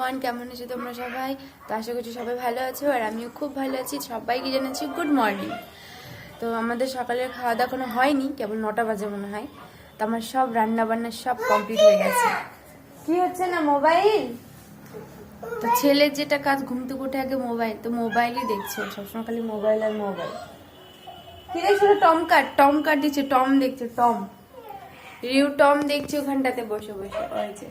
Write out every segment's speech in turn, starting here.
One কেমন আছো তোমরা সবাই? তো আশা করছি সবাই ভালো আছো, আর আমিও খুব ভালো আছি। সবাইকে জানাচ্ছি গুড মর্নিং তো আমাদের সকালের খাওয়া দাওয়া কোনো হয়নি, কেবল নটা বাজে মনে হয়। তো আমার সব রান্না বান্না সব কমপ্লিট হয়ে গেছে। কি হচ্ছে না মোবাইল তো ছেলের যেটা কাজ, ঘুম থেকে উঠে আগে মোবাইল তো মোবাইলই দেখছে। সবসময় খালি মোবাইল আর মোবাইল কি দেখছ টম কাট টম কাট দিচ্ছে টম দেখছে টম রিউ টম দেখছি ওখানটাতে বসে বসে যে।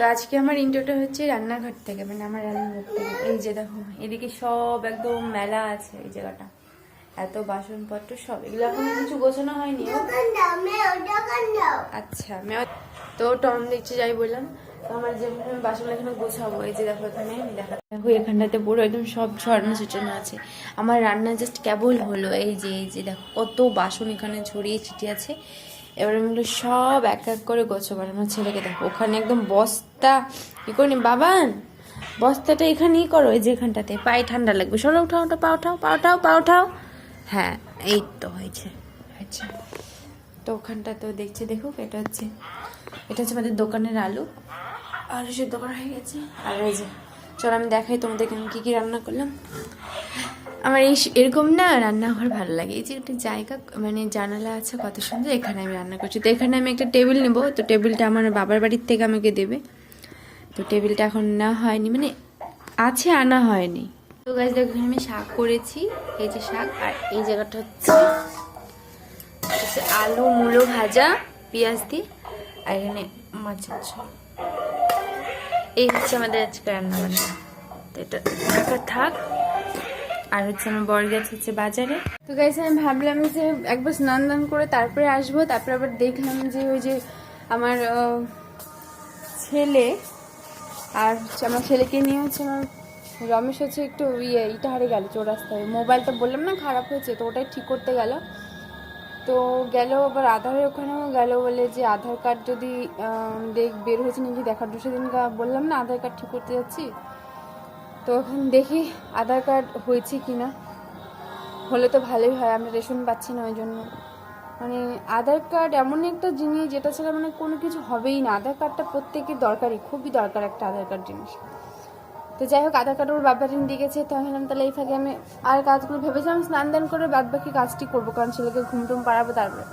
তো আজকে আমার ইন্টারটা হচ্ছে রান্নাঘর থেকে মানে আমার রান্নাঘর থেকে। এই যে দেখো, এদিকে সব একদম মেলা আছে এই জায়গাটা। এত বাসনপত্র সব, এগুলো এখন কিছু গোছানো হয়নি। আচ্ছা তো টম দেখছি যাই বললাম। আমার যেমন আমি বাসন এখানে গোছাবো, এই যে দেখো এখানে, দেখা দেখো এখানটাতে পুরো একদম সব ছড়ানো ছিটানো আছে। আমার রান্না জাস্ট কেবল হলো, এই যে এই যে দেখো, কত বাসন এখানে ছড়িয়ে ছিটিয়ে আছে। এবার আমি সব এক এক করে গোছাবো আর আমার ছেলেকে দেখো। ওখানে একদম বস্তা কি করি বাবান বস্তাটা এখানেই করো এই যে এখানটাতে। পায়ে ঠান্ডা লাগবে। সরো উঠাও ওটা পা উঠাও পা উঠাও পা উঠাও। হ্যাঁ এই তো হয়েছে। আচ্ছা। তো ওখানটা তো দেখছি দেখুক এটা হচ্ছে এটা হচ্ছে আমাদের দোকানের আলু। আলু সেদ্ধ করা হয়ে গেছে। আর এই যে চলো আমি দেখাই তোমাদেরকে আমি কী কী রান্না করলাম। আমার এই এরকম না রান্নাঘর ভালো লাগে। এই যে একটা জায়গা মানে জানালা আছে কত সুন্দর, এখানে আমি রান্না করছি। তো এখানে আমি একটা টেবিল নেব, তো টেবিলটা আমার বাবার বাড়ির থেকে আমাকে দেবে। তো টেবিলটা এখন না হয়নি মানে আছে আনা হয়নি। তো গাছ দেখো আমি শাক করেছি, এই যে শাক, আর এই জায়গাটা হচ্ছে আলু, মূলো ভাজা, পেঁয়াজ দিয়ে, আর এখানে মাছের ঝোল। এই হচ্ছে আমাদের আজকে রান্না বান্না তো এটা থাক। আর হচ্ছে আমার বর গেছে হচ্ছে বাজারে। তো গাইছে আমি ভাবলাম যে একবার স্নান দান করে তারপরে আসব, তারপরে আবার দেখলাম যে ওই যে আমার ছেলে আর হচ্ছে আমার ছেলেকে নিয়ে হচ্ছে আমার রমেশ হচ্ছে একটু ইয়ে ইটা হারে গেল চৌরাস্তায় মোবাইলটা বললাম না, খারাপ হয়েছে, তো ওটাই ঠিক করতে গেল। তো গেল আবার আধারের ওখানেও গেল বলে যে আধার কার্ড যদি দেখ, বের হয়েছে নাকি দেখার দু সেদিন বললাম না, আধার কার্ড ঠিক করতে যাচ্ছি। তো এখন দেখি আধার কার্ড হয়েছে কি না হলে তো ভালোই হয়, আমরা রেশন পাচ্ছি না ওই জন্য মানে আধার কার্ড এমন একটা জিনিস যেটা ছাড়া মানে কোনো কিছু হবেই না। আধার কার্ডটা প্রত্যেকের দরকারই, খুবই দরকার একটা আধার কার্ড জিনিস। তো যাই হোক, আধার কার্ড ওর বাবারিন দিয়ে গেছে, তো আমি তাহলে এই ফাঁকে আমি আর কাজগুলো ভেবেছিলাম স্নান দান করে বাদ বাকি কাজটি করব, কারণ ছেলেকে ঘুম টুম পাড়াবো তারপরে।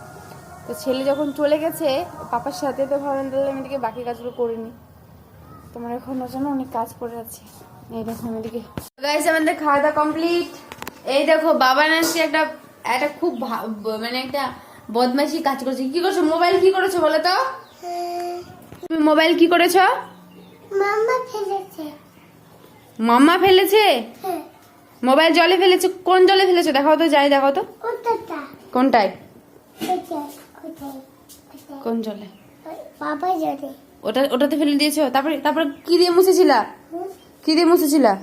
তো ছেলে যখন চলে গেছে, পাপার সাথে তো ভাবলাম তাহলে আমি এদিকে বাকি কাজগুলো করিনি তোমার এখন জন্য অনেক কাজ পড়ে আছে। এই দেখো আমি গাইস আমাদের খাওয়া দাওয়া কমপ্লিট এই দেখো বাবা নাচছে একটা একটা খুব মানে একটা বদমাইশি কাজ করছে। কি করছ? মোবাইল কি করেছ বলো তো? তুমি মোবাইল কি করেছ? মামা ফেলেছে। মাম্মা ফেলেছে? হ্যাঁ। মোবাইল জলে ফেলেছে? কোন জলে ফেলেছো? দেখাও তো যাই দেখাও তো। কোনটায়? কোন জলে? বাবা ওটা ওটাতে ফেলে দিয়েছ? তারপরে তারপরে কি দিয়ে মুছেছিলা? কি দিয়ে মুছেছিলা?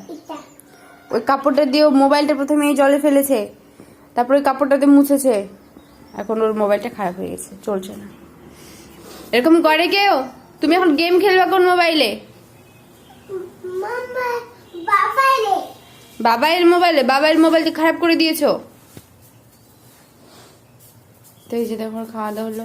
ওই কাপড়টা দিয়ে মোবাইলটা প্রথমে জলে ফেলেছে তারপরে ওই কাপড়টা দিয়ে মুছেছে। এখন ওর মোবাইলটা খারাপ হয়ে গেছে চলছে না। এরকম করে কেউ? তুমি এখন গেম খেলবে কোন মোবাইলে? বাবাইয়ের মোবাইলে? বাবাইয়ের মোবাইলটা খারাপ করে দিয়েছ? তো এই যে দেখো খাওয়া দাওয়া হলো।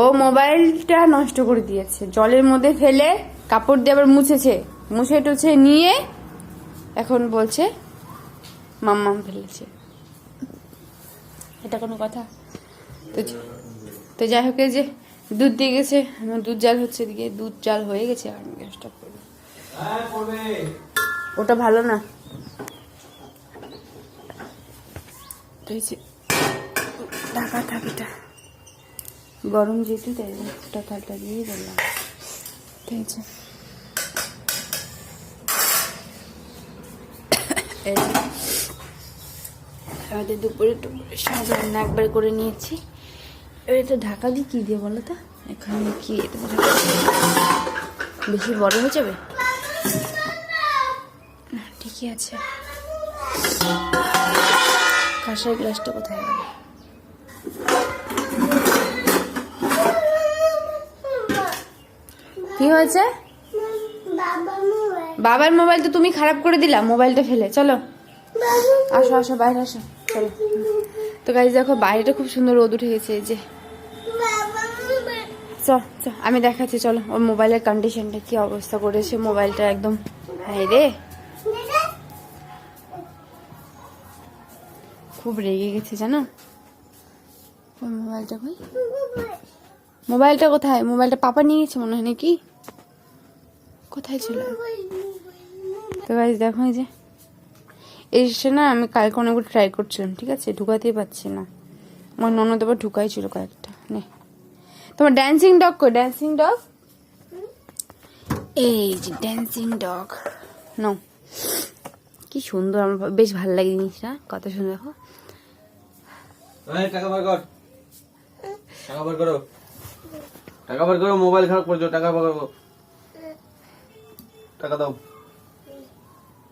ও মোবাইলটা নষ্ট করে দিয়েছে। জলের মধ্যে ফেলে কাপড় দিয়ে আবার মুছেছে। মুছে টুছে নিয়ে এখন বলছে, মাম্মাম ফেলেছে। এটা কোনো কথা? তো তো যাই হোক যে দুধ দিয়ে গেছে দুধ জাল হচ্ছে এদিকে, দুধ জাল হয়ে গেছে, আর গ্যাসটা ওটা ভালো না। ঢাকা থাকিটা গরম যেহেতু, তাই ফুটা থালটা দিয়ে বললাম ঠিক আছে। আমাদের দুপুরে রান্না একবার করে নিয়েছি। এবার এটা ঢাকা দিয়ে কী দিয়ে বলো তো? এখানে কি বেশি বড় হয়ে যাবে? ঠিকই আছে। কাঁসার গ্লাসটা কোথায় গেল কি হয়েছে? বাবার মোবাইল তো তুমি খারাপ করে দিলা, মোবাইলটা ফেলে, চলো। আসো আসো, বাইরে আসো, চলো। তো গাইজ দেখো, বাইরেটা খুব সুন্দর রোদ উঠে গেছে যে। চ চ, আমি দেখাচ্ছি, চলো, ওর মোবাইলের কন্ডিশনটা কি অবস্থা করেছে, মোবাইলটা একদম হাই রে। খুব রেগে গেছে, জানো? ওর মোবাইলটা মোবাইলটা কোথায়? মোবাইলটা পাপা নিয়ে গেছে মনে হয় নাকি? কোথায় ছিল? তো গাইজ দেখো এই যে। এসে না, আমি কালকে অনেকগুলো ট্রাই করছিলাম, ঠিক আছে? ঢুকাতেই পারছি না। আমার ননদ আবার ঢুকাই ছিল কয়েকটা। নে। তোমার ড্যান্সিং ডগ কই? ড্যান্সিং ডগ এই যে ড্যান্সিং ডগ নো কি সুন্দর, আমার বেশ ভালো লাগে জিনিসটা। কত সুন্দর, দেখো। টাকা বার কর। টাকা বার করো। টাকা বার করো, মোবাইল খারাপ করছ, টাকা বার করো। টাকা দাও।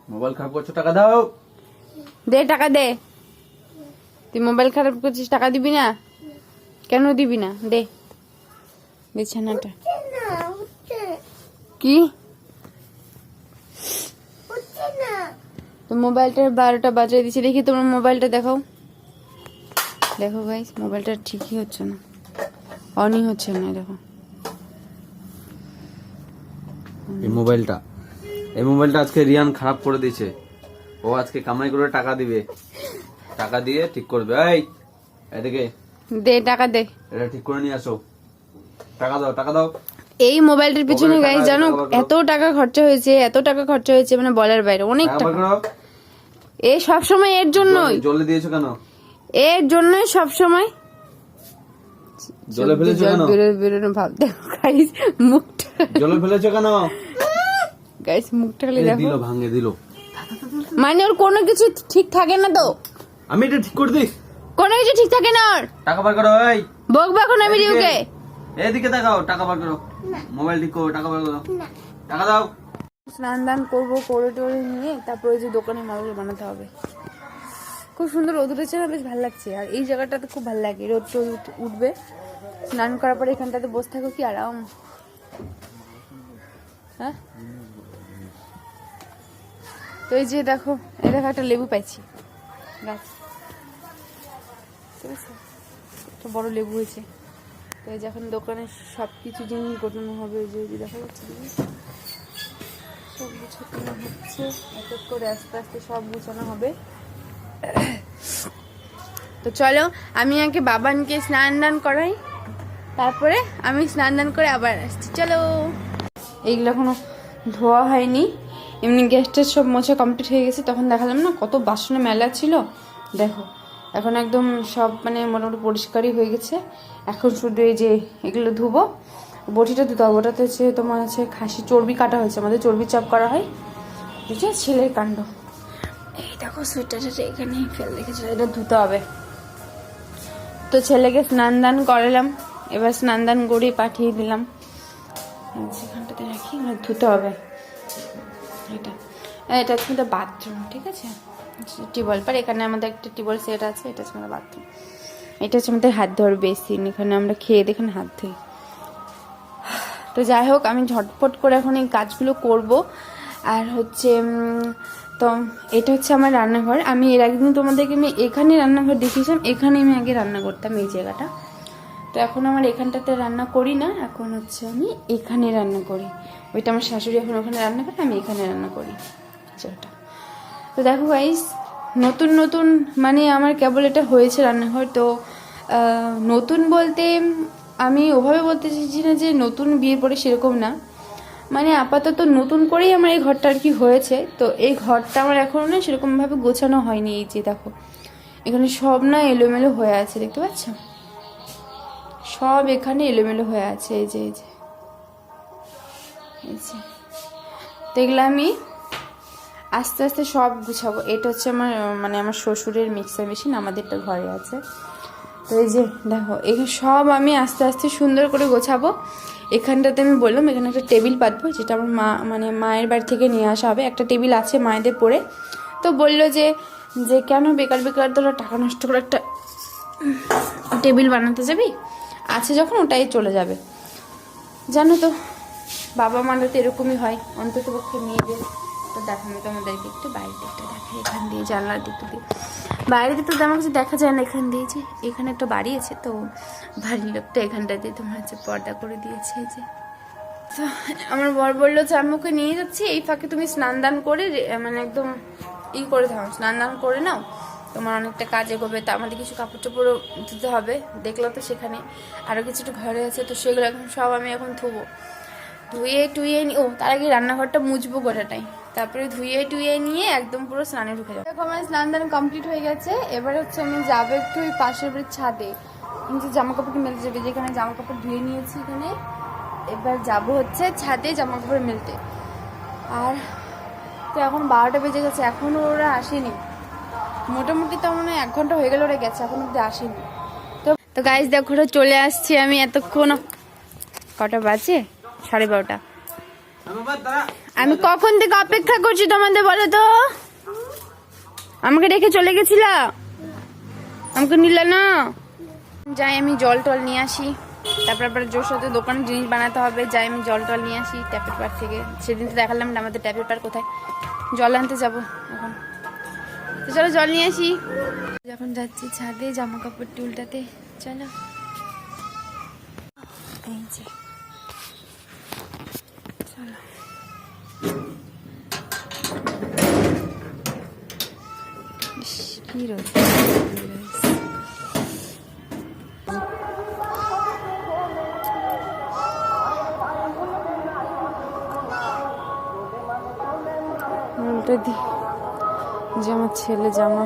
মোবাইল খারাপ করছ, টাকা দাও। দে টাকা দে। তুই মোবাইল খারাপ করছিস, টাকা দিবি না? কেন দিবি না? দে। বিছানাটা। কি? তো মোবাইলটার বারোটা বাজিয়ে দিচ্ছে দেখি তোমার মোবাইলটা দেখাও। দেখো ভাই মোবাইলটা ঠিকই হচ্ছে না। অনই হচ্ছে না দেখো। এই মোবাইলটা। এই মোবাইলটা আজকে রিয়ান খারাপ করে দিয়েছে। ও আজকে কামাই করে টাকা দিবে। টাকা দিয়ে ঠিক করবে। এই এদিকে। দে টাকা দে। এটা ঠিক করে নিয়ে আসো। টাকা দাও টাকা দাও। এই মোবাইলটার পিছনে গাইস জানো। এত টাকা খরচা হয়েছে এত টাকা খরচা হয়েছে মানে বলার বাইরে। অনেক টাকা এ সব সময় এর জন্যই। জলে দিয়েছ কেন? এর জন্যই সব সময় জলে ফেলেছো কেন? বেরোনো বেরোনো ভাব দেখো গাইস মুখটা জলে ফেলেছো কেন? গাইস মুখটা খালি দেখো। দিল ভাঙে দিল। মানে ওর কোনো কিছু ঠিক থাকে না তো। আমি এটা ঠিক করে দিই। কোনো কিছু ঠিক থাকে না ওর। টাকা বার করো এই। বকবো এখন আমি রিউকে এদিকে তাকাও টাকা বার করো। মোবাইল ঠিক করো টাকা বার করো। টাকা দাও। স্নান দান করব করে টোরে নিয়ে তারপরে যে দোকানে মাল বানাতে হবে। খুব সুন্দর রোদ উঠেছে না বেশ ভালো লাগছে। আর এই জায়গাটাতে খুব ভালো লাগে। রোদ টোদ উঠবে। স্নান করার পরে এখানটাতে বসে থাকো কি আরাম? হ্যাঁ? তো এই যে দেখো, এই দেখো একটা লেবু পাইছি। গাছ ঠিক আছে? একটা বড় লেবু হয়েছে। তো এই যে এখন দোকানে সব কিছু জিনিস গোটানো হবে যে দেখা যাচ্ছে সব গুছানো হচ্ছে। এক এক করে আস্তে আস্তে সব গুছানো হবে। তো চলো, আমি আগে বাবানকে স্নান দান করাই। তারপরে আমি স্নান দান করে আবার আসছি। চলো। এইগুলো এখনও ধোয়া হয়নি। এমনি গ্যাসটা সব মোছা কমপ্লিট হয়ে গেছে, তখন দেখালাম না কত বাসনে মেলা ছিল। দেখো, এখন একদম সব মানে মোটামুটি পরিষ্কারই হয়ে গেছে। এখন শুধু এই যে এগুলো ধুবো। বটিটা ধুতে হবে, ওটাতে হচ্ছে তোমার হচ্ছে খাসি চর্বি কাটা হয়েছে, আমাদের চর্বি চাপ করা হয়। বুঝছ ছেলের কাণ্ড। এই দেখো সোয়েটারটা এখানে ফেলে রেখেছিল এটা ধুতে হবে। তো ছেলেকে স্নান দান করালাম। এবার স্নান দান করে পাঠিয়ে দিলাম। সেখানটাতে রাখি ধুতে হবে। এটা এটা হচ্ছে আমাদের বাথরুম ঠিক আছে? টিউবওয়েল পার এখানে আমাদের একটা টিউবওয়েল সেট আছে, এটা হচ্ছে আমাদের বাথরুম এটা হচ্ছে আমাদের হাত ধোয়ার বেসিন এখানে আমরা খেয়ে দেখেন হাত ধুই। তো যাই হোক, আমি ঝটপট করে এখন এই কাজগুলো করব। আর হচ্ছে তো এটা হচ্ছে আমার রান্নাঘর। আমি এর একদিন তোমাদেরকে আমি এখানে রান্নাঘর দেখিয়েছিলাম এখানে আমি আগে রান্না করতাম এই জায়গাটা। তো এখন আমার এখানটাতে রান্না করি না, এখন হচ্ছে আমি এখানে রান্না করি। ওইটা আমার শাশুড়ি এখন ওখানে রান্না করে, আমি এখানে রান্না করি। সেটা তো দেখো গাইস নতুন নতুন মানে আমার কেবল এটা হয়েছে রান্নাঘর, তো নতুন বলতে আমি ওভাবে বলতে চাইছি না যে নতুন বিয়ের পরে সেরকম না। মানে আপাতত নতুন করেই আমার এই ঘরটা আর কি হয়েছে, তো এই ঘরটা আমার এখনও না সেরকমভাবে গোছানো হয়নি, এই যে দেখো। এখানে সব না এলোমেলো হয়ে আছে, দেখতে পাচ্ছ? সব এখানে এলোমেলো হয়ে আছে, এই যে এই যে। যে। তো এগুলো আমি আস্তে আস্তে সব গুছাবো। এটা হচ্ছে আমার মানে আমার শ্বশুরের মিক্সার মেশিন আমাদের আমাদেরটা ঘরে আছে। তো এই যে, দেখো, এখানে সব আমি আস্তে আস্তে সুন্দর করে গোছাবো। এখানটাতে আমি বললাম, এখানে একটা টেবিল পাতবো, যেটা আমার মা মানে মায়ের বাড়ি থেকে নিয়ে আসা হবে। একটা টেবিল আছে মায়েদের পরে। তো বলল যে যে কেন বেকার বেকার তোরা টাকা নষ্ট করে একটা টেবিল বানাতে যাবি? আছে যখন ওটাই চলে যাবে। জানো তো, বাবা মারা তো এরকমই হয়। অন্তত পক্ষে মেয়েদের তো দেখানো তোমাদেরকে একটু বাইরের দিকটা দেখাই এখান দিয়ে জানলার দিকটা দিয়ে। বাইরের দিকটা তেমন কিছু দেখা যায় না এখান দিয়ে যে, এখানে একটা বাড়ি আছে তো, বাড়ির লোকটা এখানটা দিয়ে তোমার হচ্ছে পর্দা করে দিয়েছে যে। তো আমার বর বলল, যে আমি ওকে নিয়ে যাচ্ছি, এই ফাঁকে তুমি স্নান দান করে মানে একদম ই করে থাকো স্নান দান করে নাও। তোমার অনেকটা কাজ এগোবে, তা আমাদের কিছু কাপড় চোপড়ও ধুতে হবে, দেখল তো সেখানে। আরও কিছুটা ঘরে আছে তো সেগুলো এখন সব আমি এখন ধুবো। ধুয়ে টুয়ে ও, তার আগে রান্নাঘরটা মুছবো গোটাটাই। তারপরে ধুয়ে টুয়ে নিয়ে একদম পুরো স্নানে ঢুকে যাব। দেখো, আমার স্নান দান কমপ্লিট হয়ে গেছে। এবার হচ্ছে আমি যাব একটু ওই পাশের বাড়ির ছাদে। যে জামা কাপড় মেলতে যাবে যেখানে জামা কাপড় ধুয়ে নিয়েছি এখানে। এবার যাব হচ্ছে ছাদে জামা কাপড় মেলতে। আর তো এখন বারোটা বেজে গেছে এখনও ওরা আসেনি। মোটামুটি তো মনে এক ঘণ্টা হয়ে গেল, ওরা গেছে, এখন অব্দি আসেনি। তো তো গাইজ দেখো চলে আসছি। আমি এতক্ষণ কটা বাজে? সাড়ে বারোটা। আমি কখন থেকে অপেক্ষা করছি তোমাদের বলো তো? আমাকে রেখে চলে গেছিলা? আমাকে নিল না? যাই, আমি জল টল নিয়ে আসি। তারপর আবার জোর সাথে দোকানে জিনিস বানাতে হবে। যাই, আমি জল টল নিয়ে আসি। ট্যাপের পার থেকে। সেদিন তো দেখালাম না আমাদের ট্যাপের পার কোথায়। জল আনতে যাব এখন। তো চলো জল নিয়ে আসি। যখন যাচ্ছি ছাদে জামা কাপড় টুলটাতে চলো। এই যে। যে আমার ছেলে জামা।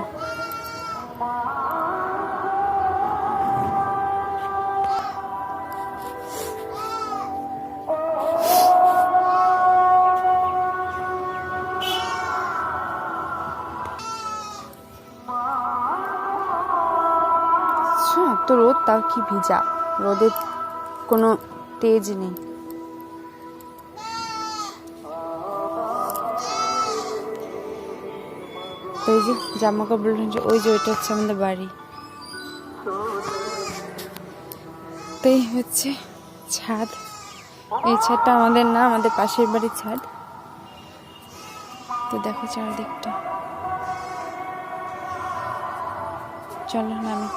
তো রোদ তাও কি ভিজা? রোদের কোনো তেজ নেই। ওই যে জামা কাপড় ওই যে ওইটা হচ্ছে আমাদের বাড়ি। তো এই হচ্ছে ছাদ। এই ছাদটা আমাদের না, আমাদের পাশের বাড়ির ছাদ। তো দেখো চারদিকটা। চলো নামি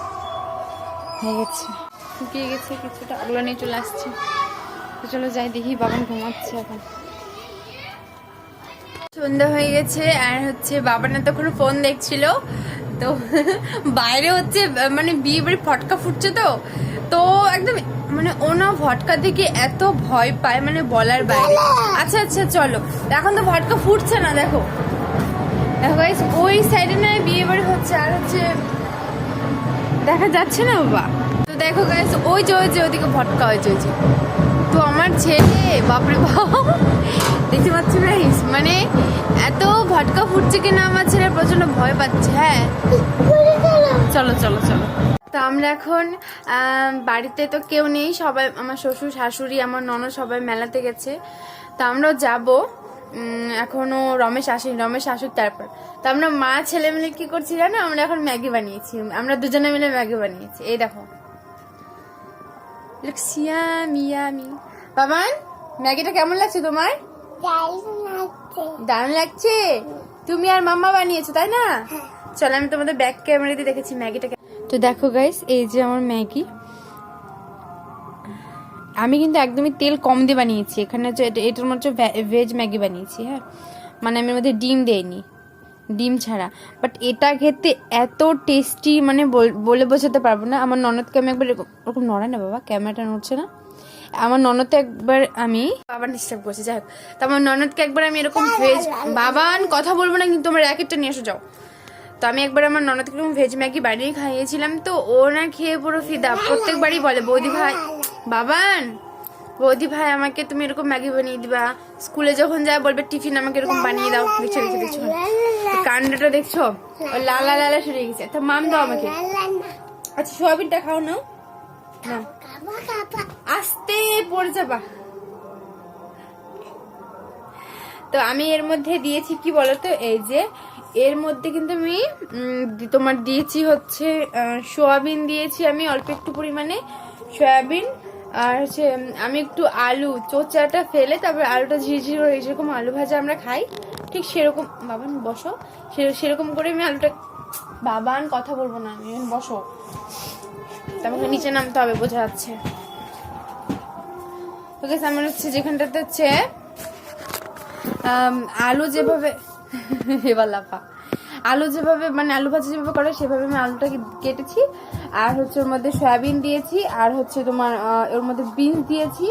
হয়ে গেছে। শুকিয়ে গেছে, কিছুটা ওগুলো নিয়ে চলে আসছে। তো চলো যাই দেখি, বাবান ঘুমাচ্ছে এখন। সন্ধ্যা হয়ে গেছে আর হচ্ছে বাবা না তখন ফোন দেখছিল। তো বাইরে হচ্ছে মানে বিয়ে বাড়ি ফটকা ফুটছে তো। তো একদম মানে ও না ফটকা দেখে এত ভয় পায় মানে বলার বাইরে। আচ্ছা আচ্ছা চলো। এখন তো ফটকা ফুটছে না, দেখো। দেখো ওই সাইডে না বিয়ে বাড়ি হচ্ছে আর হচ্ছে দেখা যাচ্ছে না বাবা। তো দেখো গাইস ওই যে ওই যে ওদিকে ফটকা হয়েছে ওই তো আমার ছেলে, বাপরে বাপ, দেখতে পাচ্ছি গাইস মানে এত ভটকা ফুটছে কিনা আমার ছেলে প্রচণ্ড ভয় পাচ্ছে হ্যাঁ। চলো চলো চলো। তো আমরা এখন বাড়িতে তো কেউ নেই, সবাই, আমার শ্বশুর, শাশুড়ি, আমার ননদ সবাই মেলাতে গেছে। তো আমরাও যাব এখনও রমেশ আসেনি, রমেশ আসুক তারপর। তো আমরা মা, ছেলে মিলে কি করছি জানো? আমরা এখন ম্যাগি বানিয়েছি। আমরা দুজনে মিলে ম্যাগি বানিয়েছি। এই দেখো। সিয়ামি ইয়ামি বাবান ম্যাগিটা কেমন লাগছে তোমার? দারুণ লাগছে। তুমি আর মাম্মা বানিয়েছো তাই না? চলো আমি তোমাদের ব্যাক ক্যামেরা দিয়ে দেখেছি ম্যাগিটা তো দেখো গাইস এই যে আমার ম্যাগি। আমি কিন্তু একদমই তেল কম দিয়ে বানিয়েছি। এখানে হচ্ছে এটা- এটার মধ্যে ভেজ ম্যাগি বানিয়েছি হ্যাঁ? মানে আমি মধ্যে ডিম দেইনি। ডিম ছাড়া। বাট এটা খেতে এত টেস্টি মানে বল- বোঝাতে পারব না। আমার ননদকে আমি একবার ওরকম নড়ায় না বাবা, ক্যামেরাটা নড়ছে না। আমার ননদকে একবার আমি বাবা ডিস্টার্ব করছি, যাই হোক। তো আমার ননদকে একবার আমি এরকম ভেজ বাবান কথা বলব না, কিন্তু আমার র্যাকেটটা নিয়ে এসে, যাও। তো আমি একবার আমার ননদকে এরকম ভেজ ম্যাগি বানিয়ে খাইয়েছিলাম, তো ও না খেয়ে পুরো ফিদা প্রত্যেকবারই বলে, বৌদি ভাই, বাবান বৌদি ভাই, আমাকে তুমি এরকম ম্যাগি বানিয়ে দিবা। স্কুলে যখন যায় বলবে, টিফিন আমাকে এরকম বানিয়ে দাও। দেখছ দেখছ দেখছ। কাণ্ডটা দেখছ? ও লালা লালা সরে গেছে। তো মাম দাও আমাকে। আচ্ছা সোয়াবিনটা খাও না না আস্তে পড়ে যাবা। তো আমি এর মধ্যে দিয়েছি কি বলতো? এই যে, এর মধ্যে কিন্তু আমি তোমার দিয়েছি হচ্ছে সোয়াবিন দিয়েছি আমি অল্প একটু পরিমাণে। সয়াবিন আর হচ্ছে আমি একটু আলু, চোচাটা ফেলে তারপর আলুটা ঝিরঝির করে যেরকম আলু ভাজা আমরা খাই, ঠিক সেরকম বাবান বসো। সেরকম করে আমি আলুটা বাবান কথা বলব না আমি বসো। তোমাকে নিচে নামতে হবে, বোঝা যাচ্ছে। ওকে আমার হচ্ছে যেখানটাতে হচ্ছে আলু যেভাবে, এবার লাফা। আলু যেভাবে মানে আলু ভাজা যেভাবে করে, সেভাবে আমি আলুটাকে কেটেছি। আর হচ্ছে ওর মধ্যে সয়াবিন দিয়েছি, আর হচ্ছে তোমার ওর মধ্যে বিনস দিয়েছি।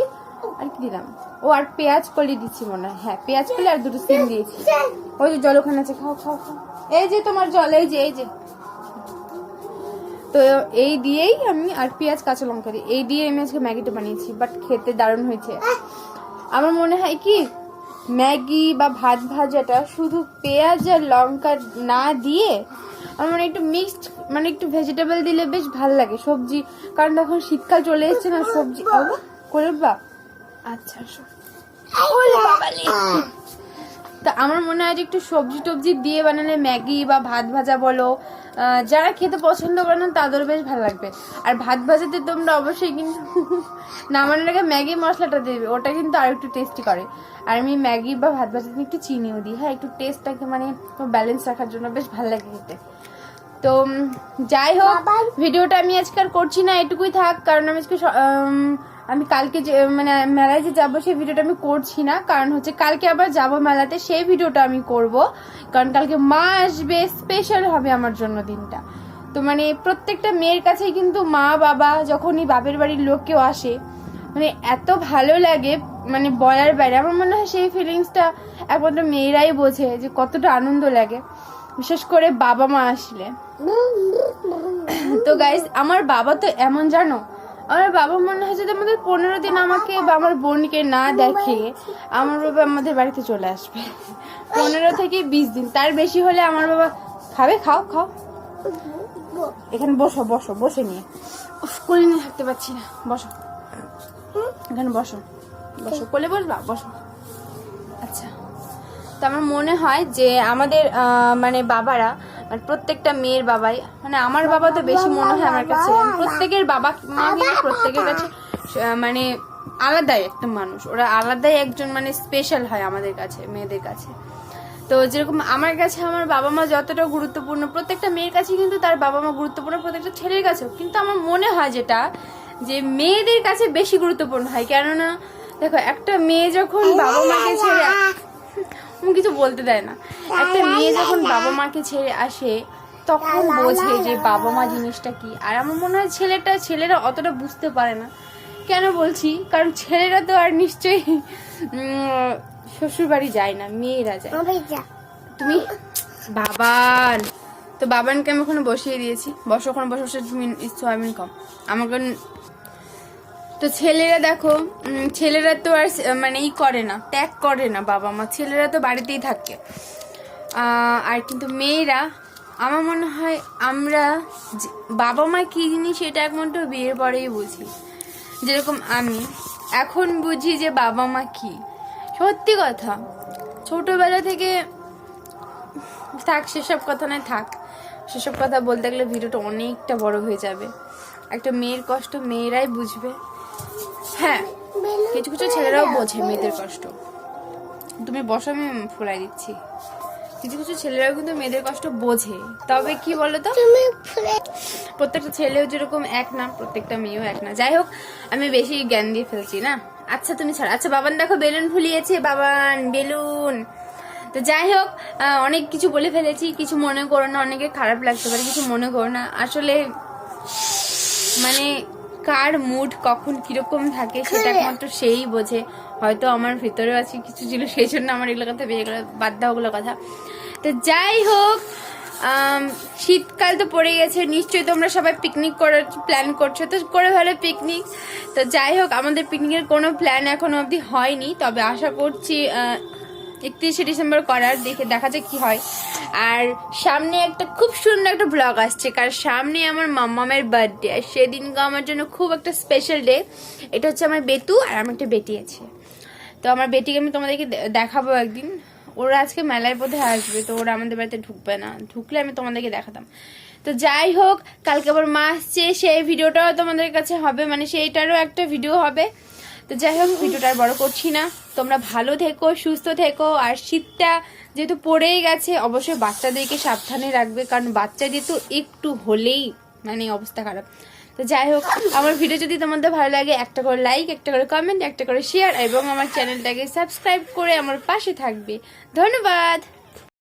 আর কি দিলাম? ও, আর পেঁয়াজ কলি দিচ্ছি মনে হয়। হ্যাঁ পেঁয়াজ কলি আর দুটো সিম দিয়েছি। ওই যে জল ওখানে আছে, খাও খাও খাও। এই যে তোমার জল, এই যে এই যে। তো এই দিয়েই আমি আর পেঁয়াজ, কাঁচা লঙ্কা দিই। এই দিয়ে আমি আজকে ম্যাগিটা বানিয়েছি, বাট খেতে দারুণ হয়েছে। আমার মনে হয় কি ম্যাগি বা ভাত ভাজাটা শুধু পেঁয়াজ আর লঙ্কা না দিয়ে আমার মনে একটু মিক্সড মানে একটু ভেজিটেবল দিলে বেশ ভালো লাগে। সবজি কারণ তখন শীতকাল চলে এসছে না সবজি করে বা আচ্ছা বাবালে। তা আমার মনে হয় যে একটু সবজি টবজি দিয়ে বানালে ম্যাগি বা ভাত ভাজা বলো যারা খেতে পছন্দ করে না তাদের বেশ ভালো লাগবে। আর ভাত ভাজাতে তোমরা অবশ্যই কিন্তু নামানোর আগে ম্যাগি মশলাটা দেবে। ওটা কিন্তু আর একটু টেস্টি করে। আর আমি ম্যাগি বা ভাত ভাজাতে একটু চিনিও দিই। হ্যাঁ একটু টেস্টটাকে মানে ব্যালেন্স রাখার জন্য বেশ ভালো লাগে খেতে। তো যাই হোক ভিডিওটা আমি আজকে আর করছি না এটুকুই থাক। কারণ আমি আজকে আমি কালকে যে মানে মেলায় যে যাব, সেই ভিডিওটা আমি করছি না। কারণ হচ্ছে কালকে আবার যাব মেলাতে, সেই ভিডিওটা আমি করব। কারণ কালকে মা আসবে স্পেশাল হবে আমার জন্য দিনটা। তো মানে প্রত্যেকটা মেয়ের কাছেই কিন্তু মা, বাবা, যখনই বাপের বাড়ির লোক কেউ আসে মানে এত ভালো লাগে মানে বলার বাইরে। আমার মনে হয় সেই ফিলিংসটা একমাত্র মেয়েরাই বোঝে, যে কতটা আনন্দ লাগে। বিশেষ করে বাবা মা আসলে। তো গাইজ আমার বাবা তো এমন জানো আমার বাবা, মনে হয় যদি আমাদের পনেরো দিন আমাকে বা আমার বোনকে না দেখে, আমার বাবা আমাদের বাড়িতে চলে আসবে। পনেরো থেকে বিশ দিন, তার বেশি হলে আমার বাবা খাবে? খাও খাও। এখানে বসো বসো, বসে নিয়ে। কোলে নিয়ে থাকতে পারছি না। বসো। এখানে বসো। বসো, কোলে বসবা? বসো। আচ্ছা। তো আমার মনে হয় যে আমাদের মানে বাবারা মানে প্রত্যেকটা মেয়ের বাবাই মানে আমার বাবা তো বেশি মনে হয় আমার কাছে। প্রত্যেকের বাবা প্রত্যেকের কাছে মানে আলাদাই একটা মানুষ। ওরা আলাদাই একজন মানে স্পেশাল হয় আমাদের কাছে, মেয়েদের কাছে। তো যেরকম আমার কাছে আমার বাবা মা যতটা গুরুত্বপূর্ণ, প্রত্যেকটা মেয়ের কাছে কিন্তু তার বাবা মা গুরুত্বপূর্ণ, প্রত্যেকটা ছেলের কাছেও। কিন্তু আমার মনে হয় যেটা, যে মেয়েদের কাছে বেশি গুরুত্বপূর্ণ হয়। কেননা, দেখো, একটা মেয়ে যখন বাবা মাকে ছেড়ে কিছু বলতে দেয় না। একটা মেয়ে যখন বাবা মাকে ছেড়ে আসে তখন বোঝে যে বাবা মা জিনিসটা কি। আর আমার মনে হয় ছেলেটা ছেলেরা অতটা বুঝতে পারে না। কেন বলছি? কারণ ছেলেরা তো আর নিশ্চয়ই শ্বশুর বাড়ি যায় না মেয়েরা যায়। তুমি? বাবান। তো বাবানকে আমি ওখানে বসিয়ে দিয়েছি। বসো ওখানে বসে বসে তুমি সয়াবিন কম। আমাকে তো ছেলেরা দেখো ছেলেরা তো আর মানে ই করে না, ত্যাগ করে না বাবা মা। ছেলেরা তো বাড়িতেই থাকে। আর কিন্তু মেয়েরা, আমার মনে হয় আমরা বাবা মা কী জিনিস এটা একমাত্র বিয়ের পরেই বুঝি। যেরকম আমি, এখন বুঝি যে বাবা মা কি। সত্যি কথা, ছোটোবেলা থেকে থাক, সেসব কথা নয়, থাক। সেসব কথা বলতে গেলে ভিডিওটা অনেকটা বড় হয়ে যাবে। একটা মেয়ের কষ্ট মেয়েরাই বুঝবে। হ্যাঁ কিছু কিছু ছেলেরাও বোঝে মেয়েদের কষ্ট। তুমি বসো আমি ফুলাই দিচ্ছি। কিছু কিছু ছেলেরাও কিন্তু মেয়েদের কষ্ট বোঝে। তবে কি বলো তো প্রত্যেকটা ছেলেও যেরকম এক না প্রত্যেকটা মেয়েও এক না। যাই হোক আমি বেশি জ্ঞান দিয়ে ফেলছি না? আচ্ছা তুমি ছাড়া। আচ্ছা বাবান দেখো বেলুন ফুলিয়েছে বাবান বেলুন। তো যাই হোক অনেক কিছু বলে ফেলেছি। কিছু মনে করো না অনেকে খারাপ লাগতে পারে কিছু মনে করো না। আসলে মানে কার মুড কখন কীরকম থাকে সেটা একমাত্র সেই বোঝে। হয়তো আমার ভিতরেও আছে কিছু ছিল সেই জন্য আমার এগুলো কথা বেরিয়ে গেলো বাদ দাও ওগুলো কথা। তো যাই হোক শীতকাল তো পড়ে গেছে নিশ্চয়ই তোমরা সবাই পিকনিক করার প্ল্যান করছ। তো করে ভালো পিকনিক তো যাই হোক আমাদের পিকনিকের কোনো প্ল্যান এখনও অবধি হয়নি তবে আশা করছি একত্রিশে ডিসেম্বর করার, দেখে দেখা যাক কি হয়। আর সামনে একটা খুব সুন্দর একটা ব্লগ আসছে, কারণ সামনে আমার মাম্মামের বার্থডে আর সেদিনকে আমার জন্য খুব একটা স্পেশাল ডে এটা হচ্ছে আমার বেতু আর আমার একটা বেটি আছে। তো আমার বেটিকে আমি তোমাদেরকে দেখাবো একদিন। ওরা আজকে মেলায় বোধহয় আসবে, তো ওরা আমাদের বাড়িতে ঢুকবে না। ঢুকলে আমি তোমাদেরকে দেখাতাম। তো যাই হোক, কালকে আবার মা আসছে, সেই ভিডিওটাও তোমাদের কাছে হবে মানে সেইটারও একটা ভিডিও হবে। তো যাই হোক, ভিডিওটা বড় করছি না। তোমরা ভালো থেকো, সুস্থ থেকো, আর শীতটা যেহেতু পড়েই গেছে, অবশ্যই বাচ্চাদেরকে সাবধানে রাখবে, কারণ বাচ্চাদের তো একটু হলেই মানে অবস্থা খারাপ। তো যাই হোক, আমার ভিডিও যদি তোমাদের ভালো লাগে, একটা করে লাইক একটা করে কমেন্ট একটা করে শেয়ার এবং আমার চ্যানেলটাকে সাবস্ক্রাইব করে আমার পাশে থাকবে। ধন্যবাদ!